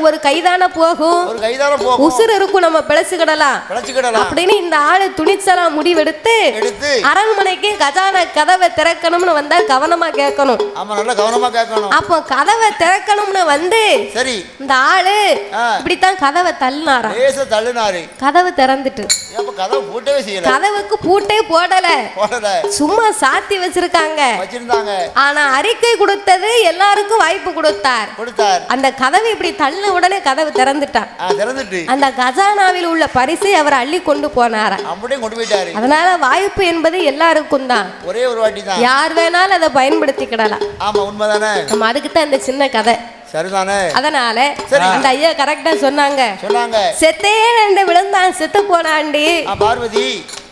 ஒரு கைதான போகும். ஒரு கைதான போகும். உசுர் இருக்கும் நம்ம பிழைச்சுக்கிடலாம். பிழைச்சுக்கிடலாம். அப்படின்னு இந்த ஆளு துணிச்சலா முடிவெடுத்து எடுத்து அரண்மனைக்கு கஜான கதவை திறக்கணும்னு வந்தா கவனமா கேட்கணும். ஆமா நல்லா கவனமா கேட்கணும். அப்போ கதவை திறக்கணும்னு வந்து சரி. இந்த ஆளு. இப்படித்தான் கதவை தள்ளினாராம். லேச தள்ளுனாரு. கதவு திறந்துட்டு. அப்ப கதவை பூட்டவே செய்யல. கதவுக்கு பூட்டே போடல. போடல. சும்மா சாத்தி வச்சிருக்காங்க. வச்சிருந்தாங்க. ஆனா அறிக்கை கொடுத்தது எல்லாருக்கும் வாய்ப்பு கொடுத்தார். கொடுத்தார். அந்த கதவு இப்படி தள்ளின உடனே கதவு திறந்துட்டான். திறந்துட்டு. அந்த கஜானாவில் உள்ள பரிசை அவர் அள்ளி கொண்டு போனாரா? அப்படியே கொண்டு போயிட்டாரு. அதனால வாய்ப்பு என்பது எல்லாருக்கும் தான். ஒரே ஒரு வாட்டி தான். யார் வேணாலும் அதை பயன்படுத்திக்கிடலாம். ஆமா உண்மைதானே? நம்ம அதுக்கு தான் இந்த சின்ன கதை. சரிதானே? அதனால சரி. அந்த ஐயா கரெக்டா சொன்னாங்க. சொன்னாங்க. செத்தே ரெண்டு விழுந்தான் செத்து போனாண்டி. பார்வதி.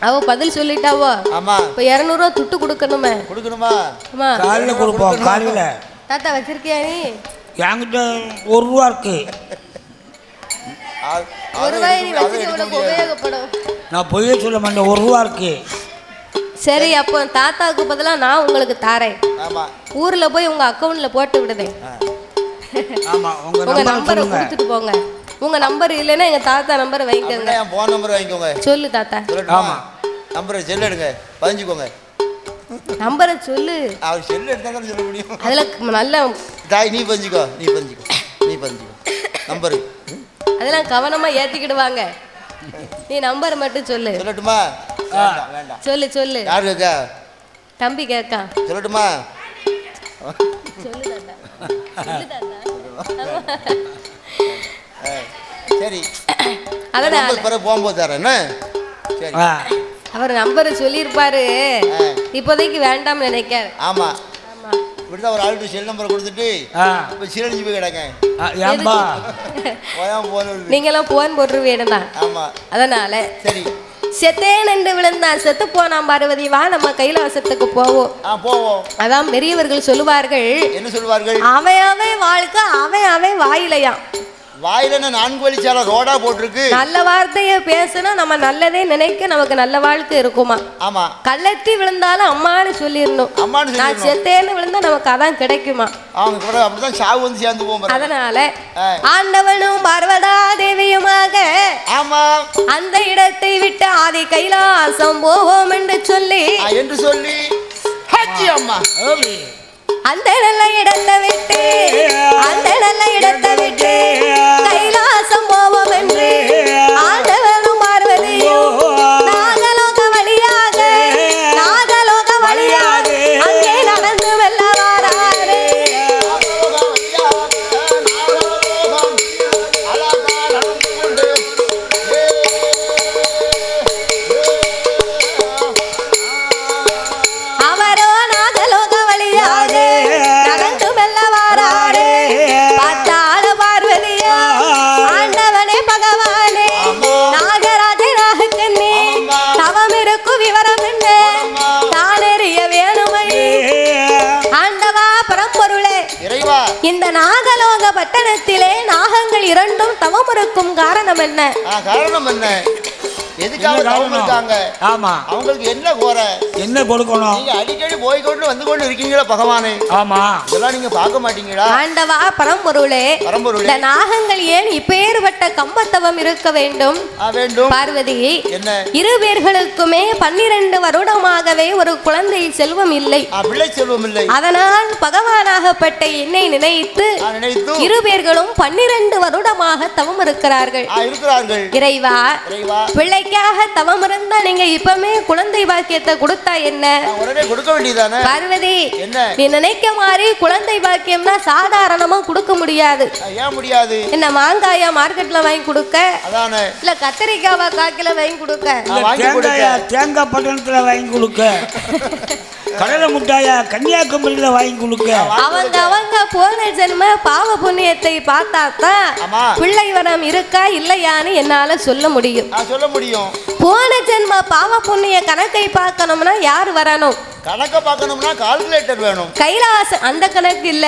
அவ பதில் சொல்லிட்டாவோ? ஆமா. இப்ப இருநூறுவா துட்டு கொடுக்கணுமே. கொடுக்கணுமா? ஆமா. காலையில் கொடுப்போம் காலையில் தாத்தா வச்சிருக்கியா நீ? என்கிட்ட ஒரு ரூபா இருக்கு. நான் பொய்யே சொல்ல மாட்டேன் ஒரு ரூபா இருக்கு. சரி அப்போ தாத்தாவுக்கு பதிலா நான் உங்களுக்கு தாரேன். ஊர்ல போய் உங்க அக்கவுண்ட்ல போட்டு விடுதேன் ஆமாம் உங்கள் உங்க நம்பரை கொடுத்துட்டு போங்க. உங்க நம்பர் இல்லைன்னா எங்க தாத்தா நம்பர் வாங்கிக்கோங்க அப்படின்னா என் போன் நம்பர் வாங்கிக்கோங்க. சொல்லு தாத்தா. சொல்லட்டுமா? ஆமா. நம்பரை செல் எடுங்க பதிஞ்சுக்கோங்க. நம்பரை சொல்லு. அவர் செல் எடுத்தா சொல்ல முடியும். அதுல நல்ல தாய் நீ பதிஞ்சுக்கோ நீ பதிஞ்சுக்கோ நீ பதிஞ்சுக்கோ நம்பரு. அதெல்லாம் கவனமா ஏத்திக்கிடுவாங்க. நீ நம்பர் மட்டும் சொல்லு. சொல்லட்டுமா? வேண்டாம் சொல்லு சொல்லு. யார் கேட்கா தம்பி கேட்கா சொல்லட்டுமா? சொல்லு சொல்லு சரி. பிறகு போகும்போது தரேன் என்ன? சரி. அவர் நம்பர் சொல்லியிருப்பாரு. இப்போதைக்கு வேண்டாம்னு நினைக்காரு. ஆமா. ஆமா. இப்படிதான் ஒரு ஆள்கிட்ட செல் நம்பரை கொடுத்துட்டு இப்போ சீரழிஞ்சு போய் போன நீங்களாம் போன் போட்டுருவீங்க தான் ஆமா. அதனால சரி. செத்தேன் என்று விழுந்தான் செத்து போனான் பார்வதி. வா நம்ம கைலாசத்துக்கு போவோம். போவோம். அதான் பெரியவர்கள் சொல்லுவார்கள். என்ன சொல்வார்கள் அவன் அவன் வாழ்க்கை அவன் வாயிலையாம். வாயில என்ன நான்கு வழிச்சால ரோடா போட்டிருக்கு நல்ல வார்த்தையை பேசுனா நம்ம நல்லதே நினைக்க நமக்கு நல்ல வாழ்க்கை இருக்குமா ஆமா கள்ளத்தி விழுந்தாலும் அம்மான்னு சொல்லிடணும் அம்மான்னு நான். செத்தேன்னு விழுந்தா நமக்கு அதான் கிடைக்குமா அவங்க கூட அப்படிதான் சாவு வந்து சேர்ந்து போகும். அதனால. ஆண்டவனும் பார்வதா தேவியுமாக ஆமா அந்த இடத்தை விட்டு ஆதி கைலாசம் போவோம் என்று சொல்லி என்று சொல்லி ஹச்சி அம்மா. அந்த இடத்தை விட்டு அந்த இடத்தை விட்டு இந்த நாகலோக பட்டணத்திலே நாகங்கள் இரண்டும் தவம் இருக்கும் காரணம் என்ன? காரணம் என்ன? எதுக்காக? இருக்காங்க ஆமா. அவங்களுக்கு என்ன கோர? என்ன கொடுக்கணும்? நீங்க அடிக்கடி போய் கொண்டு வந்து கொண்டு இருக்கீங்களா பகவானே. ஆமா. இதெல்லாம் நீங்க பார்க்க மாட்டீங்களா? ஆண்டவா பரம்பொருளே பரம்பொருளே. இந்த நாகங்கள் ஏன் இப்பேற்பட்ட கம்பத்தவம் இருக்க வேண்டும்? வேண்டும். பார்வதி என்ன? இரு பேர்களுக்குமே பன்னிரண்டு வருடமாகவே ஒரு குழந்தை செல்வம் இல்லை. ஆ, பிள்ளை செல்வம் இல்லை. அதனால் பகவானாகப்பட்ட என்னை நினைத்து நான் நினைத்து. இரு பேர்களும் பன்னிரண்டு வருடமாக தவம் இருக்கிறார்கள். ஆ, இருக்கிறார்கள். இறைவா இறைவா. பிள்ளைக்காக தவம் இருந்தா நீங்க இப்பமே குழந்தை பாக்கியத்தை கொடுத்தா என்ன? கொடுக்க வேண்டியதானே பார்வதி என்ன? நீ நினைக்க மாதிரி குழந்தை பாக்கியம்னா சாதாரணமா கொடுக்க முடியாது. முடியாது? என்ன மாங்காயா மார்க்கெட்ல வாங்கி கொடுக்க? அதானே. இல்ல கத்திரிக்காவா காக்கில வாங்கி கொடுக்க. தேங்காய் பட்டணத்தில் வாங்கி கொடுக்க. கடலை முட்டாயா? கன்னியாகுமரியில் வாங்கி கொடுக்க. அவங்க அவங்க போன ஜென்ம பாவ புண்ணியத்தை பார்த்தா தான் பிள்ளை வரம் இருக்கா இல்லையான்னு என்னால சொல்ல முடியும். சொல்ல முடியும். போன ஜென்ம பாவ புண்ணிய கணக்கை பார்க்கணும்னா யார் வரணும்? கணக்க பார்க்கணும்னா கால்குலேட்டர் வேணும். கைலாச அந்த கணக்கு இல்ல.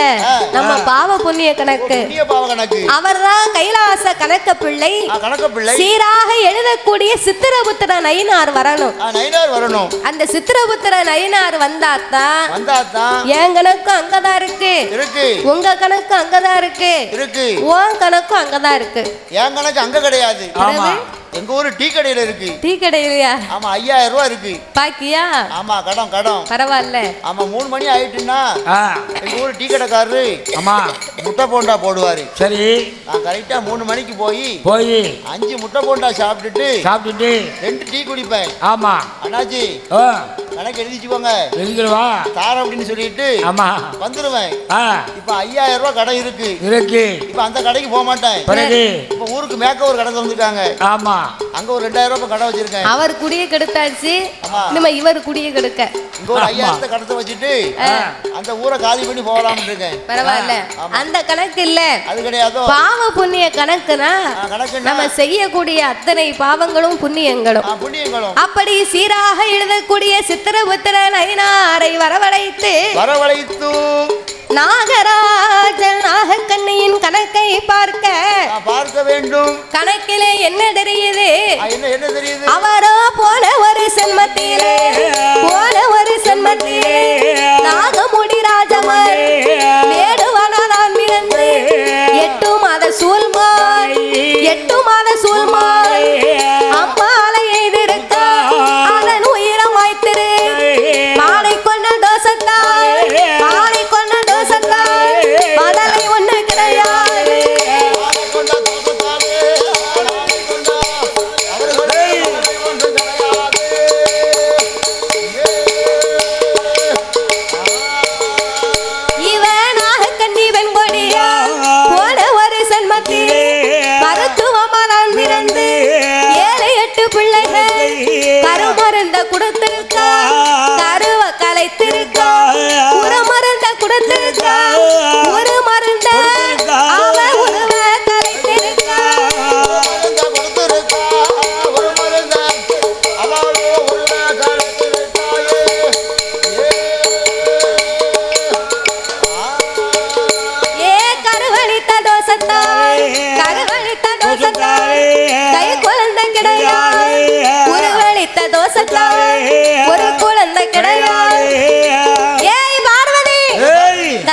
நம்ம பாவ புண்ணிய கணக்கு. புண்ணிய பாவ கணக்கு. அவர்தான் கைலாச கணக்க பிள்ளை. ஆ, கணக்க பிள்ளை. சீராக எழுதக்கூடிய சித்திரபுத்திர நயினார் வரணும். நயினார் வரணும். அந்த சித்திரபுத்திர நயினார் வந்தாதான் வந்தா தான் என் கணக்கும் அங்கதான் இருக்கு. இருக்கு. உங்க கணக்கு அங்கதான் இருக்கு. இருக்கு. உன் கணக்கும் அங்கதான் இருக்கு. என் கணக்கு அங்க கிடையாது. ஆமா. எங்க ஊரு டீ கடையில இருக்கு. டீ கடையிலையா? ஆமா ஐயாயிரம் ரூபாய் இருக்கு. பாக்கியா? ஆமா கடன் கடன் பரவாயில்ல. ஆமா மூணு மணி ஆயிட்டுன்னா ஆ. எங்க ஊர் டீ கடைக்காரரு ஆமா. முட்டை போண்டா போடுவாரு. சரி. நான் கரெக்டா மூணு மணிக்கு போய் போய். அஞ்சு முட்டை போண்டா சாப்பிட்டுட்டு சாப்பிட்டுட்டு ரெண்டு டீ குடிப்பேன். ஆமா. அண்ணாச்சி கணக்கு எழுதிச்சுக்கோங்க. எழுதிடுவா தாரம் அப்படின்னு சொல்லிட்டு ஆமா. வந்துருவேன். இப்ப ஐயாயிரம் ரூபாய் கடை இருக்கு. இருக்கு. இப்ப அந்த கடைக்கு போக மாட்டேன். பிறகு? இப்ப ஊருக்கு மேக்க ஒரு கடை திறந்துருக்காங்க ஆமா. அங்க ஒரு ரெண்டாயிரம் ரூபாய் கடை வச்சிருக்கேன். அவர் குடிய கெடுத்தாச்சு. ஆமா. இனிமே இவர் குடிய கெடுக்க. இங்க ஒரு ஐயாயிரத்தை கடத்தை வச்சுட்டு. அந்த ஊரை காலி பண்ணி போகலாம்னு இருக்கேன். பரவாயில்ல. ஆமா. அந்த கணக்கு இல்ல. அது கிடையாதோ. பாவ புண்ணிய கணக்குனா நம்ம செய்யக்கூடிய அத்தனை பாவங்களும் புண்ணியங்களும். புண்ணியங்களும். அப்படி சீராக எழுதக்கூடிய சித்திரபுத்திர நயினாரை வரவழைத்து வரவழைத்து நாகராஜன் நாகக்கண்ணியின் கணக்கை பார்க்க நான் பார்க்க வேண்டும். கணக்கிலே என்ன தெரியுது ஆ, என்ன என்ன தெரியுது? அவரோ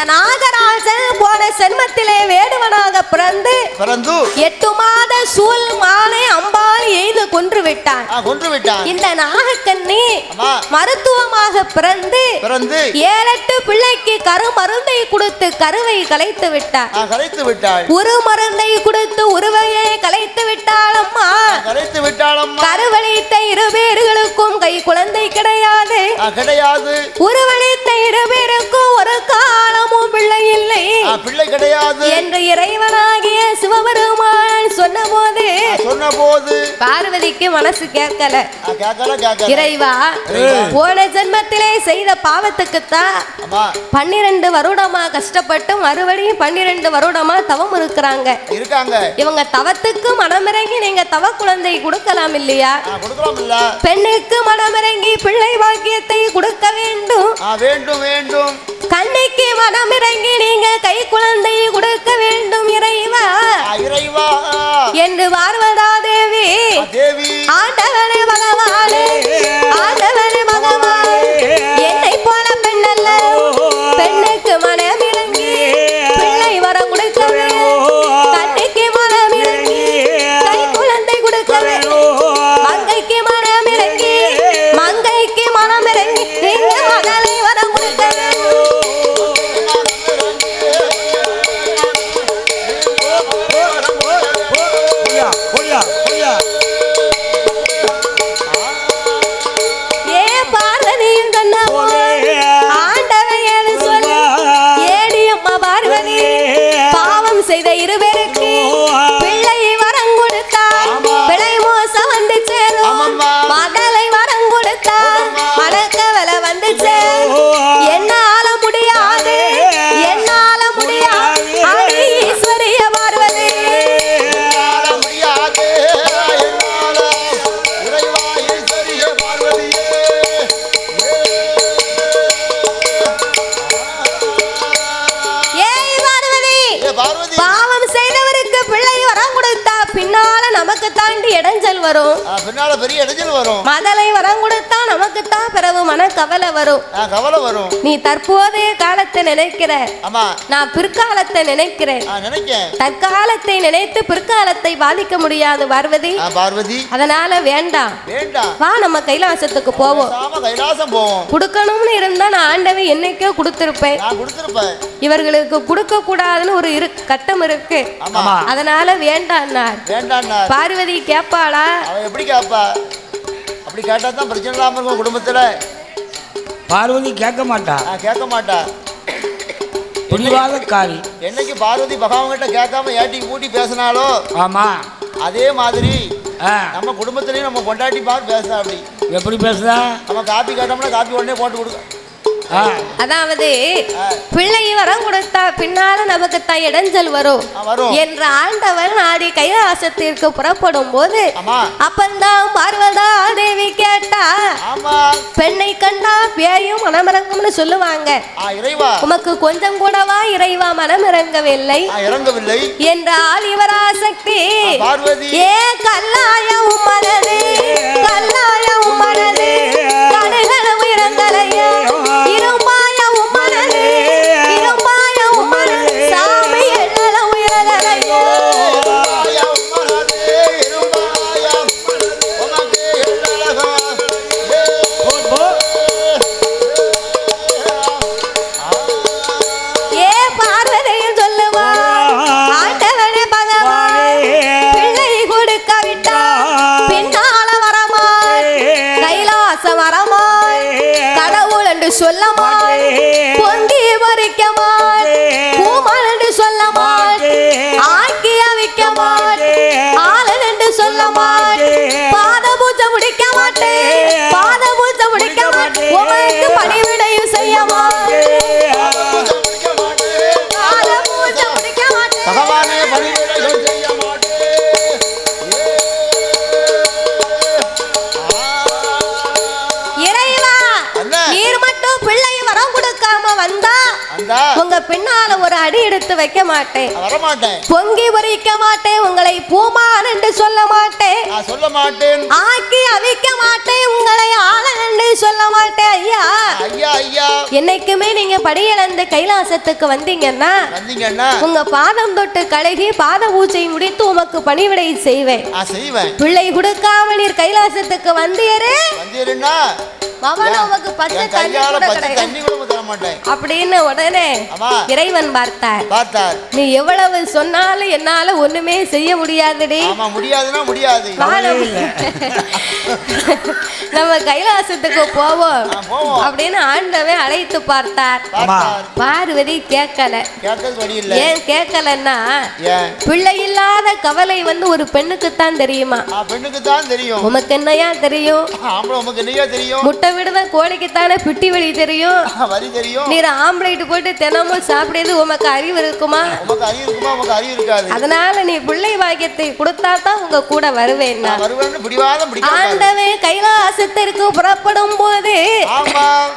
நாகராஜன் போன சென்மத்திலே வேறு பிறந்து பிறந்து எட்டு மாத சூழ் மாலை அம்பாள் எய்து கொன்று விட்டான். கொன்று விட்டான். இந்த நாகக்கண்ணி மருத்துவமாக பிறந்து பிறந்து ஏழெட்டு பிள்ளைக்கு கரு மருந்தை கொடுத்து கருவை கலைத்து விட்டார் கலைத்து விட்டாள். ஒரு மருந்தை கொடுத்து உருவையை கலைத்து விட்டாள் அம்மா கலைத்து விட்டாளம்மா. கருவழித்த இரு பேர்களுக்கும் கை குழந்தை கிடையாது. கிடையாது. உருவழித்த இரு பேருக்கும் ஒரு காலமும் பிள்ளை இல்லை. பிள்ளை கிடையாது. என்று இறைவனாகிய சிவபெருமான் சொன்னபோது சொன்ன போது பார்வதிக்கு மனசு கேட்கல. இறைவா போன ஜென்மத்திலே செய்த பாவத்துக்குத்தான் ஆமா. பன்னிரண்டு வருடமா கஷ்டப்பட்டு மறுபடியும் பன்னிரண்டு வருடமா தவம் இருக்கிறாங்க. இருக்காங்க. இவங்க தவத்துக்கு மனமிறங்கி நீங்க தவ குழந்தை கொடுக்கலாம் இல்லையா? பெண்ணுக்கு மனமிறங்கி பிள்ளை பாக்கியத்தை கொடுக்க வேண்டும். வேண்டும் வேண்டும். கண்ணுக்கு மனமிறங்கி நீங்க கை குழந்தை கொடுக்க வேண்டும். இறைவா. இறைவா. என்று பார்வதா தேவி. தேவி. ஆண்டவனே பகவானே ஆண்டவனே பகவானே. என்னை போல பெண்ணல்ல பெண்ணுக்கு கவலை வரும். கவலை வரும். நீ தற்போதைய காலத்தை நினைக்கிற. ஆமா. நான் பிற்காலத்தை நினைக்கிறேன். தற்காலத்தை நினைத்து பிற்காலத்தை பாதிக்க முடியாது பார்வதி. பார்வதி. அதனால வேண்டாம். வேண்டாம். வா நம்ம கைலாசத்துக்கு போவோம். கைலாசம் போவோம். கொடுக்கணும்னு இருந்தா நான் ஆண்டவன் என்னைக்கோ கொடுத்திருப்பேன். நான் கொடுத்துருப்பேன். இவர்களுக்கு கொடுக்க கூடாதுன்னு ஒரு இரு கட்டம் இருக்கு. அதனால வேண்டாம்னா பார்வதி கேப்பாளா? அவன் எப்படி கேப்பா? அப்படி கேட்டா தான் பிரச்சனை இல்லாம இருக்கும் குடும்பத்துல. பார்வதி கேட்க மாட்டா. கேட்க மாட்டா. பிடிவாத காரி என்னைக்கு பார்வதி பகவான் கிட்ட கேட்காம ஏட்டி மூட்டி பேசினாலோ ஆமா. அதே மாதிரி நம்ம குடும்பத்திலையும் நம்ம கொண்டாட்டி பார்த்து பேசுறா அப்படி. எப்படி பேசுதா நம்ம காப்பி கேட்டோம்னா காப்பி உடனே போட்டு கொடுக்க. அதாவது பிள்ளை வரம் கொடுத்தா பின்னால நமக்கு தான் இடைஞ்சல் வரும். என்ற ஆண்டவன் ஆடி கைலாசத்திற்கு புறப்படும் போது அப்பந்தான் பார்வதா தேவி கேட்டா பெண்ணை கண்டா பேயும் மனமிறங்கும்னு சொல்லுவாங்க. உமக்கு கொஞ்சம் கூடவா இறைவா மனமிறங்கவில்லை? இறங்கவில்லை. என்றால் இவராசக்தி ஆ, பார்வதி. ஏ கல்லாய உம்மனது கல்லாய உம்மனது வரமாய் கடவுள் என்று சொல்லமாய் பொங்கி பறிக்கமாய் பின்னால ஒரு அடி எடுத்து வைக்க மாட்டேன். பொங்கி பொறிக்க மாட்டேன். உங்களை பூமான் என்று சொல்ல மாட்டேன். நான் சொல்ல மாட்டேன். ஆக்கி அவிக்க மாட்டேன் உங்களை ஆளன் என்று சொல்ல மாட்டேன் ஐயா. ஐயா ஐயா. என்னைக்குமே நீங்க படியிழந்து கைலாசத்துக்கு வந்தீங்கன்னா வந்தீங்கன்னா உங்க பாதம் தொட்டு கழுகி பாத பூஜை முடித்து உமக்கு பணிவிடை செய்வேன். செய்வேன். பிள்ளை கொடுக்காம நீர் கைலாசத்துக்கு தர மாட்டேன். அப்படின்னு உடனே இறைவன் பார்த்தார். பார்த்தார். நீ எவ்வளவு சொன்னாலும் என்னால ஒண்ணுமே செய்ய முடியாதுடி. முடியாதுன்னா முடியாது. நம்ம- கைலாசத்துக்கு போவோம். அப்படின்னு ஆண்டவன் அழைத்து பார்த்தார். பார்வதி கேட்கல. ஏன் கேட்கலன்னா பிள்ளை இல்லாத கவலை வந்து ஒரு பெண்ணுக்கு தான் தெரியுமா? பெண்ணுக்கு தான் தெரியும். உமக்கு என்னையா தெரியும்? தெரியும். முட்டை விடுதான் கோழிக்கு தானே பிட்டி வழி தெரியும்? தெரியும். நீர் ஆம்லேட் போட்டு தினமும் சாப்பிடுறது உமக்கு அறிவு இருக்குமா? அதனால நீ பிள்ளை பாக்கியத்தை கொடுத்தா தான் உங்க கூட வருவேன். ஆண்டவன் கைலாசத்திற்கு புறப்படும் போது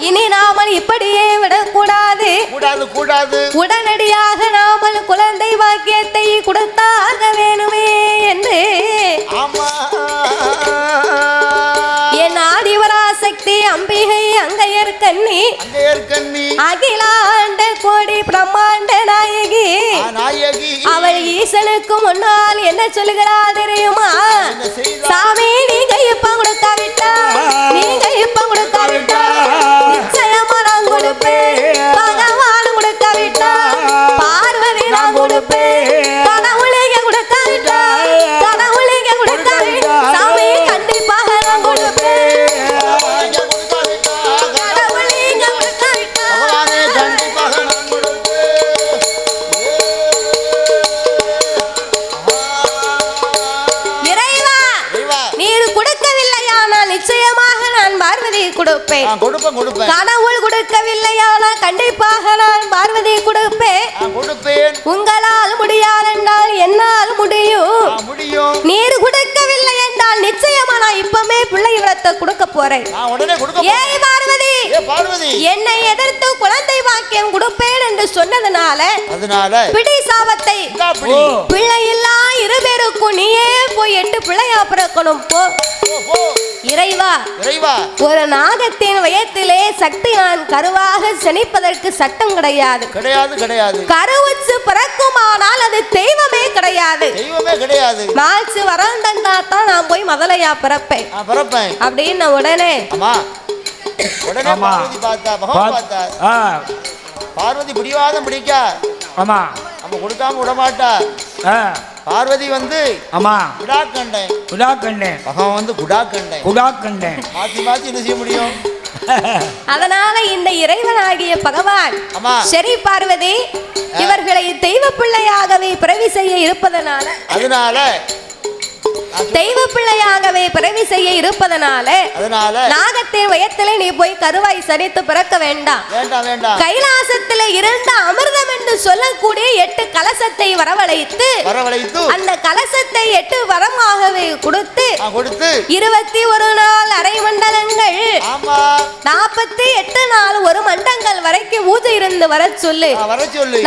இனி நாமல் இப்படியே விடக்கூடாது. கூடாது கூடாது. உடனடியாக நாமல் குழந்தை பாக்கியத்தை கொடுத்தாக வேணுமே என்று என் ஆதிவராசக்தி அம்பிகை அங்கையர் கண்ணி. அகிலாண்ட கோடி ஈசனுக்கு முன்னால் என்ன சொல்லுகிறா தெரியுமா? சாமி நீங்க இப்ப கொடுக்காவிட்டா நீங்க இப்ப கொடுக்காவிட்டா கொடுப்பேன் கொடுப்பேன். கடவுள் கொடுக்கவில்லையானால் கண்டிப்பாக நான் பார்வதியை கொடுப்பேன். உங்களால் முடியாதென்றால் என்னால் முடியும். முடியும். நீர் கொடுக்கவில்லை என்றால் நிச்சயமா நான் இப்பமே பிள்ளை விரத்தை கொடுக்க போறேன். ஏய் பார்வதி. என்னை எதிர்த்து குழந்தை வாக்கியம் கொடுப்பேன் என்று சொன்னதுனால அதனால பிடி சாபத்தை பிள்ளை இல்லா இருபேருக்கும் நீயே போய் எட்டு பிள்ளையா பிறக்கணும் போ. இறைவா. இறைவா. ஒரு நாகத்தின் வயத்திலே சக்தி நான் கருவாக செனிப்பதற்கு சட்டம் கிடையாது. கிடையாது கிடையாது. கருவுச்சு பிறக்குமானால் அது தெய்வமே கிடையாது. தெய்வமே கிடையாது. மாச்சு வரம் தந்தா தான் நான் போய் முதலையா பிறப்பேன். பிறப்பேன். அப்படின்னு உடனே உடனே. பார்வதி பார்த்தா பகவான் பார்த்தா பார்வதி பிடிவாதம் பிடிக்கா? ஆமா. நம்ம கொடுக்காம விட மாட்டா பார்வதி வந்து ஆமா. குடா கண்டேன் குடா கண்டேன் பகவான் வந்து குடா கண்டேன் குடா கண்டேன் மாத்தி மாத்தி என்ன செய்ய முடியும்? அதனால இந்த இறைவனாகிய பகவான் ஆமா. சரி பார்வதி இவர்களை தெய்வ பிள்ளையாகவே பிறவி செய்ய இருப்பதனால அதனால தெய்வ பிள்ளையாகவே பிறவி செய்ய இருப்பதனால அதனால நாகத்தின் வயத்திலே நீ போய் கருவாய் சரித்து பிறக்க வேண்டாம். கைலாசத்திலே இருந்த அமிர்தம் என்று சொல்லக்கூடிய எட்டு கலசத்தை வரவழைத்து வரவழைத்து அந்த கலசத்தை எட்டு வரமாகவே கொடுத்து இருபத்தி ஒரு நாள் அரை மண்டலங்கள் நாற்பத்தி எட்டு நாள் ஒரு மண்டங்கள் வரைக்கும் பூஜை இருந்து வர சொல்லு.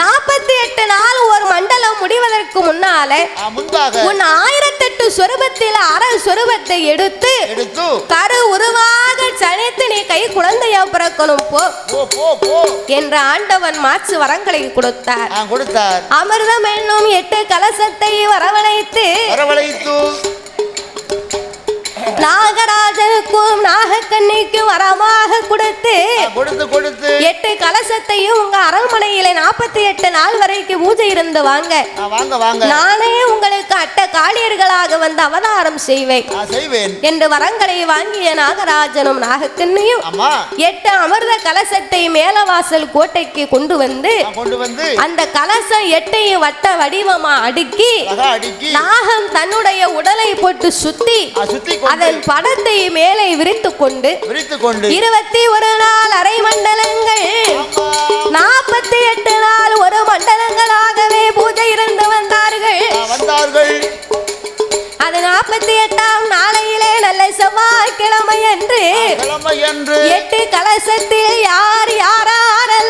நாற்பத்தி எட்டு நாள் ஒரு மண்டலம் முடிவதற்கு முன்னால உன் ஆயிரத்தெட்டு சொருபத்தில் அரை சொருபத்தை எடுத்து கரு உருவாக சனைத்து நீ கை குழந்தையா பிறக்கணும் போ. என்ற ஆண்டவன் மாற்று வரங்களை கொடுத்தார். கொடுத்தார். அமிர்தம் என்னும் எட்டு கலசத்தை வரவழைத்து வரவழைத்து நாகராஜனுக்கும் நாகக்கண்ணிக்கும் வரமாக கொடுத்து நான் கொடுத்து கொடுத்து. எட்டு கலசத்தையும் உங்க அரண்மனையில நாற்பத்தி எட்டு நாள் வரைக்கும் பூஜை இருந்து வாங்க. நான் வாங்க வாங்க. நானே உங்களுக்கு அட்ட காளியர்களாக வந்து அவதாரம் செய்வேன். என்று வரங்களை வாங்கிய நாகராஜனும் நாகக்கண்ணியும் எட்டு அமிர்த கலசத்தை மேலவாசல் கோட்டைக்கு கொண்டு வந்து கொண்டு வந்து அந்த கலசம் எட்டையும் வட்ட வடிவமா அடுக்கி நாகம் தன்னுடைய உடலை போட்டு சுத்தி கொண்டு அதன் படத்தை மேலே விரித்து கொண்டு விரித்து கொண்டு இருபத்தி ஒரு நாள் அரை மண்டலங்கள் நாற்பத்தி எட்டு நாள் ஒரு மண்டலங்களாகவே பூஜை இருந்து வந்தார்கள். வந்தார்கள். அது நாற்பத்தி எட்டாம் நாளையிலே நல்ல செவ்வாய்க்கிழமை என்று கிழமை என்று. எட்டு கலசத்தில் யார் யாரெல்லாம்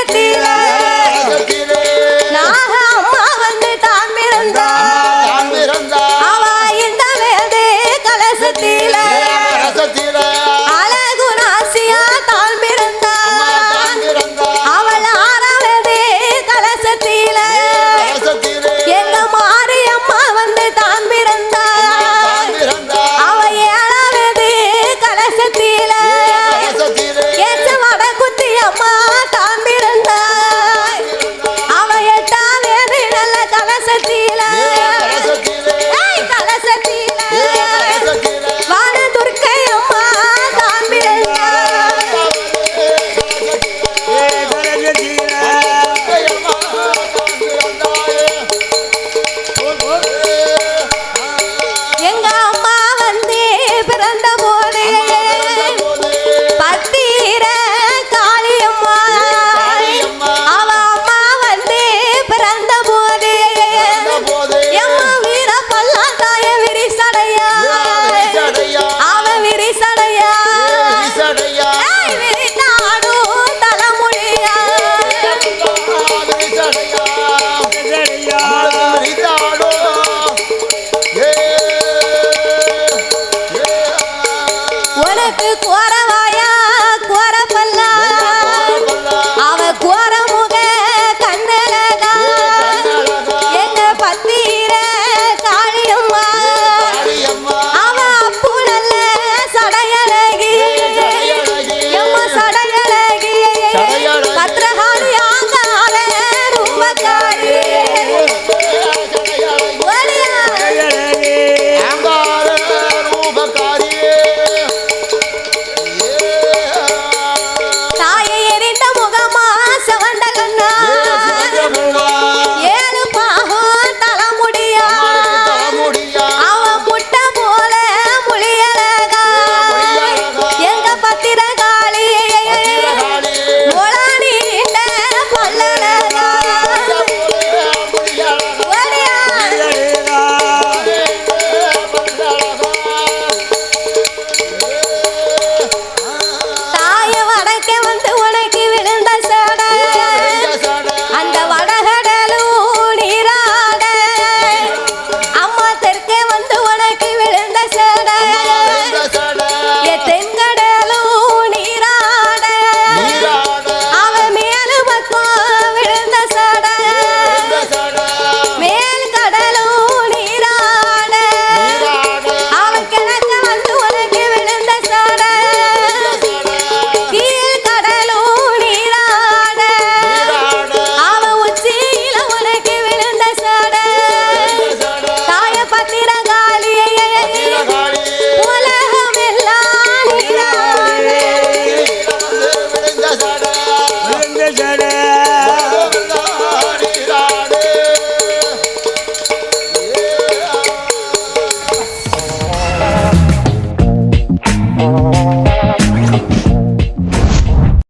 கலசத்தில நாக